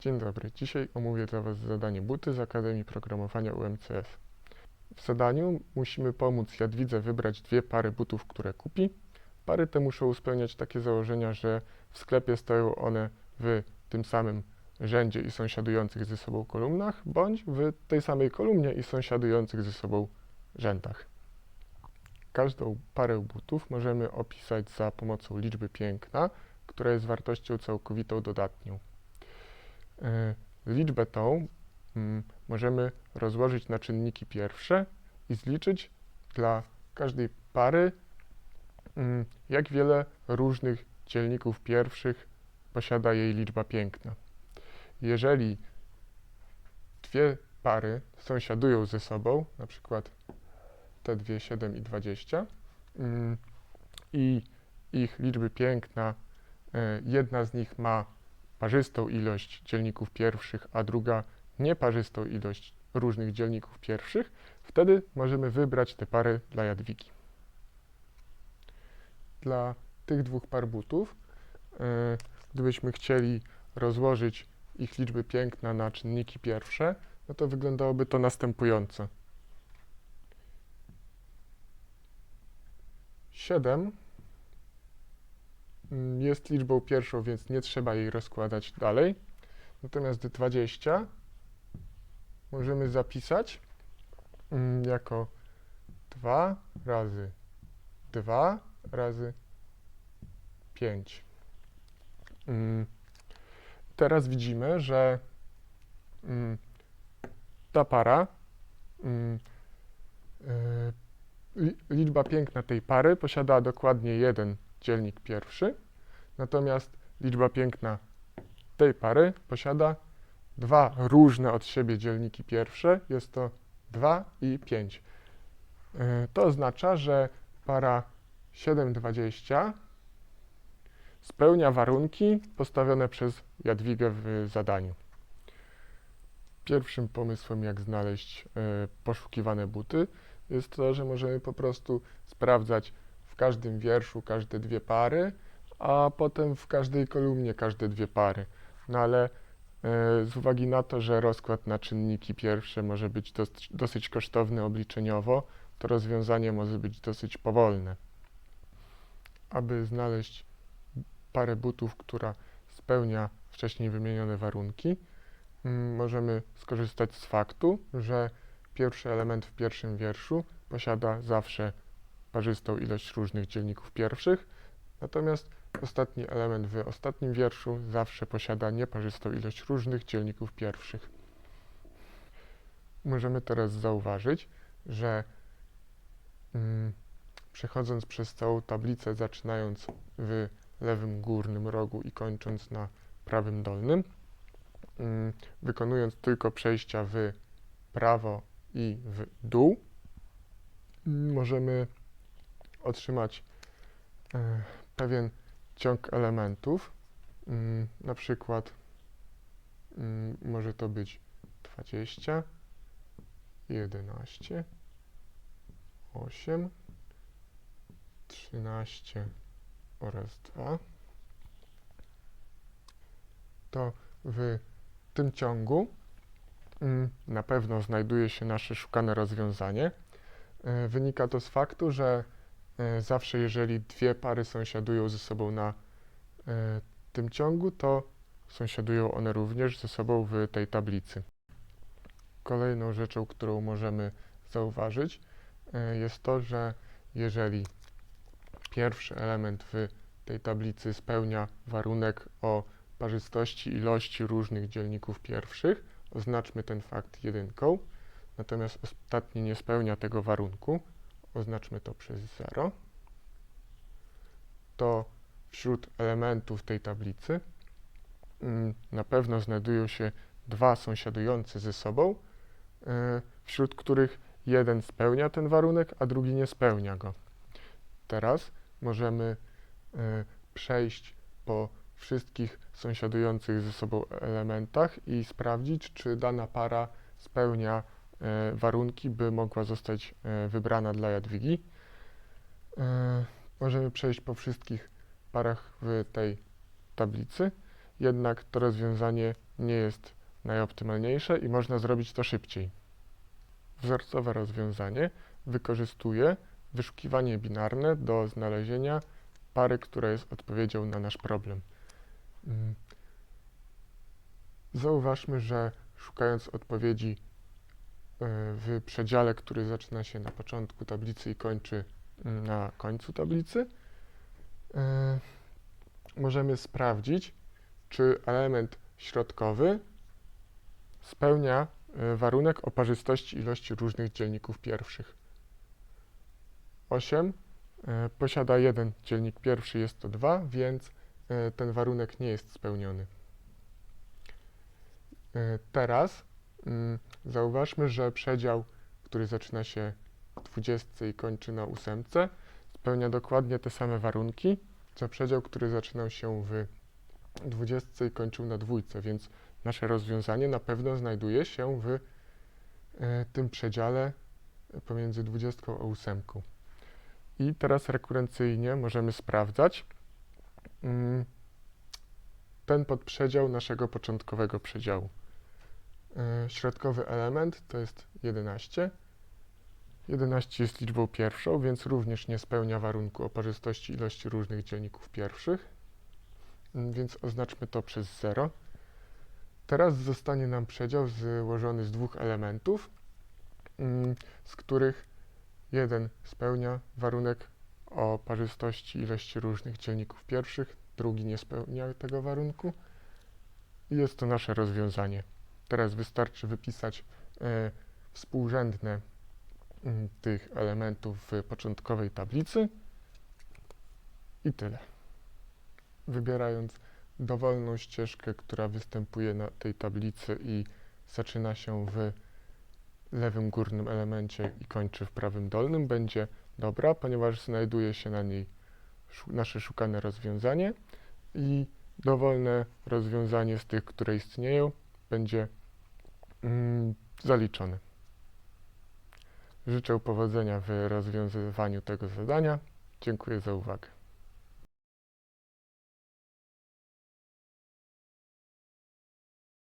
Dzień dobry. Dzisiaj omówię dla Was zadanie buty z Akademii Programowania UMCS. W zadaniu musimy pomóc Jadwidze wybrać dwie pary butów, które kupi. Pary te muszą spełniać takie założenia, że w sklepie stoją one w tym samym rzędzie i sąsiadujących ze sobą kolumnach, bądź w tej samej kolumnie i sąsiadujących ze sobą rzędach. Każdą parę butów możemy opisać za pomocą liczby piękna, która jest wartością całkowitą dodatnią. E, Liczbę tą mm, możemy rozłożyć na czynniki pierwsze i zliczyć dla każdej pary, mm, jak wiele różnych dzielników pierwszych posiada jej liczba piękna. Jeżeli dwie pary sąsiadują ze sobą, na przykład te dwie 7 i 20, mm, i ich liczby piękna, e, jedna z nich ma parzystą ilość dzielników pierwszych, a druga nieparzystą ilość różnych dzielników pierwszych, wtedy możemy wybrać te pary dla Jadwigi. Dla tych dwóch par butów, e, gdybyśmy chcieli rozłożyć ich liczby piękna na czynniki pierwsze, no to wyglądałoby to następująco. 7 mm, jest liczbą pierwszą, więc nie trzeba jej rozkładać dalej. Natomiast 20 możemy zapisać mm, jako 2 razy 2 razy 5. Mm, Teraz widzimy, że mm, ta para, mm, e, li- liczba piękna tej pary posiada dokładnie jeden dzielnik pierwszy, natomiast liczba piękna tej pary posiada dwa różne od siebie dzielniki pierwsze, jest to 2 i 5. E, To oznacza, że para 7,20 spełnia warunki postawione przez Jadwigę w zadaniu. Pierwszym pomysłem, jak znaleźć e, poszukiwane buty, jest to, że możemy po prostu sprawdzać każdym wierszu każde dwie pary, a potem w każdej kolumnie każde dwie pary. No ale e, z uwagi na to, że rozkład na czynniki pierwsze może być dos- dosyć kosztowny obliczeniowo, to rozwiązanie może być dosyć powolne. Aby znaleźć parę butów, która spełnia wcześniej wymienione warunki, możemy skorzystać z faktu, że pierwszy element w pierwszym wierszu posiada zawsze parzystą ilość różnych dzielników pierwszych, natomiast ostatni element w ostatnim wierszu zawsze posiada nieparzystą ilość różnych dzielników pierwszych. Możemy teraz zauważyć, że mm, przechodząc przez całą tablicę, zaczynając w lewym górnym rogu i kończąc na prawym dolnym, mm, wykonując tylko przejścia w prawo i w dół, możemy otrzymać e, pewien ciąg elementów. Mm, Na przykład mm, może to być 20, 11, 8, 13 oraz 2. To w tym ciągu mm, na pewno znajduje się nasze szukane rozwiązanie. E, Wynika to z faktu, że zawsze jeżeli dwie pary sąsiadują ze sobą na e, tym ciągu, to sąsiadują one również ze sobą w tej tablicy. Kolejną rzeczą, którą możemy zauważyć, e, jest to, że jeżeli pierwszy element w tej tablicy spełnia warunek o parzystości ilości różnych dzielników pierwszych, oznaczmy ten fakt jedynką, natomiast ostatni nie spełnia tego warunku, oznaczmy to przez 0, to wśród elementów tej tablicy mm, na pewno znajdują się dwa sąsiadujące ze sobą, e, wśród których jeden spełnia ten warunek, a drugi nie spełnia go. Teraz możemy e, przejść po wszystkich sąsiadujących ze sobą elementach i sprawdzić, czy dana para spełnia warunki, by mogła zostać e, wybrana dla Jadwigi. E, Możemy przejść po wszystkich parach w tej tablicy, jednak to rozwiązanie nie jest najoptymalniejsze i można zrobić to szybciej. Wzorcowe rozwiązanie wykorzystuje wyszukiwanie binarne do znalezienia pary, która jest odpowiedzią na nasz problem. Mm. Zauważmy, że szukając odpowiedzi e, w przedziale, który zaczyna się na początku tablicy i kończy na końcu tablicy, e, możemy sprawdzić, czy element środkowy spełnia e, warunek o parzystości ilości różnych dzielników pierwszych. 8 e, posiada jeden dzielnik pierwszy, jest to 2, więc ten warunek nie jest spełniony. Teraz zauważmy, że przedział, który zaczyna się w 20 i kończy na 8, spełnia dokładnie te same warunki, co przedział, który zaczynał się w 20 i kończył na dwójce, więc nasze rozwiązanie na pewno znajduje się w e, tym przedziale pomiędzy 20 a 8. I teraz rekurencyjnie możemy sprawdzać mm, ten podprzedział naszego początkowego przedziału. E, Środkowy element to jest 11. 11 jest liczbą pierwszą, więc również nie spełnia warunku o parzystości ilości różnych dzielników pierwszych, Mm, więc oznaczmy to przez 0. Teraz zostanie nam przedział złożony z dwóch elementów, mm, z których jeden spełnia warunek o parzystości ilości różnych dzielników pierwszych, drugi nie spełnia tego warunku. I jest to nasze rozwiązanie. Teraz wystarczy wypisać e, współrzędne mm, tych elementów w początkowej tablicy i tyle. Wybierając dowolną ścieżkę, która występuje na tej tablicy i zaczyna się w lewym górnym elemencie i kończy w prawym dolnym, będzie dobra, ponieważ znajduje się na niej nasze szukane rozwiązanie i dowolne rozwiązanie z tych, które istnieją, będzie mm, zaliczone. Życzę powodzenia w rozwiązywaniu tego zadania. Dziękuję za uwagę.